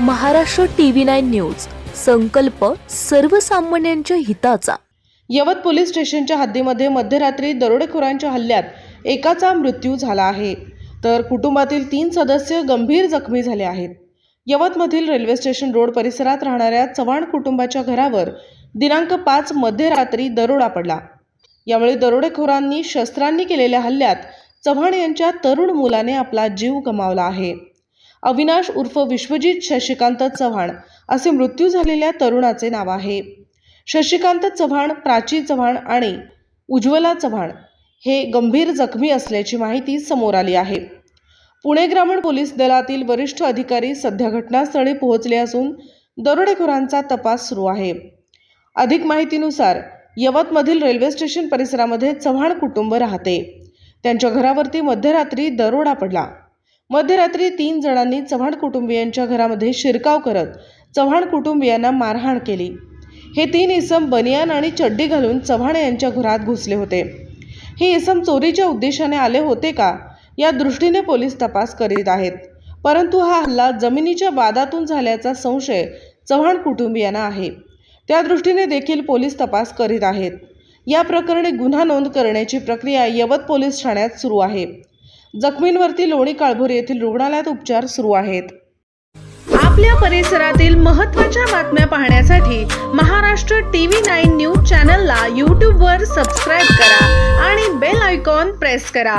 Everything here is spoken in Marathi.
महाराष्ट्र टीव्ही नाईन न्यूज संकल्प सर्वसामान्यांच्या हिताचा. यवत पोलीस स्टेशनच्या हद्दीमध्ये मध्यरात्री दरोडेखोरांच्या हल्ल्यात एकाचा मृत्यू झाला आहे. तर कुटुंबातील तीन सदस्य गंभीर जखमी झाले आहेत. यवतमधील रेल्वे स्टेशन रोड परिसरात राहणाऱ्या चव्हाण कुटुंबाच्या घरावर दिनांक पाच मध्यरात्री दरोडा पडला. यावेळी दरोडेखोरांनी शस्त्रांनी केलेल्या हल्ल्यात चव्हाण यांच्या तरुण मुलाने आपला जीव गमावला आहे. अविनाश उर्फ विश्वजित शशिकांत चव्हाण असे मृत्यू झालेल्या तरुणाचे नाव आहे. शशिकांत चव्हाण प्राची चव्हाण आणि उज्ज्वला चव्हाण हे गंभीर जखमी असल्याची माहिती समोर आली आहे. पुणे ग्रामीण पोलीस दलातील वरिष्ठ अधिकारी सध्या घटनास्थळी पोहोचले असून दरोडेखोरांचा तपास सुरू आहे. अधिक माहितीनुसार यवतमधील रेल्वे स्टेशन परिसरामध्ये चव्हाण कुटुंब राहते. त्यांच्या घरावरती मध्यरात्री दरोडा पडला. मध्यरात्री तीन जणांनी चव्हाण कुटुंबियांच्या घरामध्ये शिरकाव करत चव्हाण कुटुंबियांना मारहाण केली. हे तीन इसम बनियान आणि चड्डी घालून चव्हाण यांच्या घरात घुसले होते. हे इसम चोरीच्या उद्देशाने आले होते का? या दृष्टीने पोलीस तपास करीत आहेत. परंतु हा हल्ला जमिनीच्या वादातून झाल्याचा संशय चव्हाण कुटुंबियांना आहे. त्या दृष्टीने देखील पोलीस तपास करीत आहेत. या प्रकरणी गुन्हा नोंद करण्याची प्रक्रिया यवत पोलीस ठाण्यात सुरू आहे. जखमींवरती लोणी काळभोर येथील रुग्णालयात उपचार सुरू आहेत. आपल्या परिसरातील महत्त्वाच्या बातम्या पाहण्यासाठी महाराष्ट्र टीव्ही नाईन न्यूज चॅनलला यूट्यूबवर सबस्क्राईब करा आणि बेल आयकॉन प्रेस करा.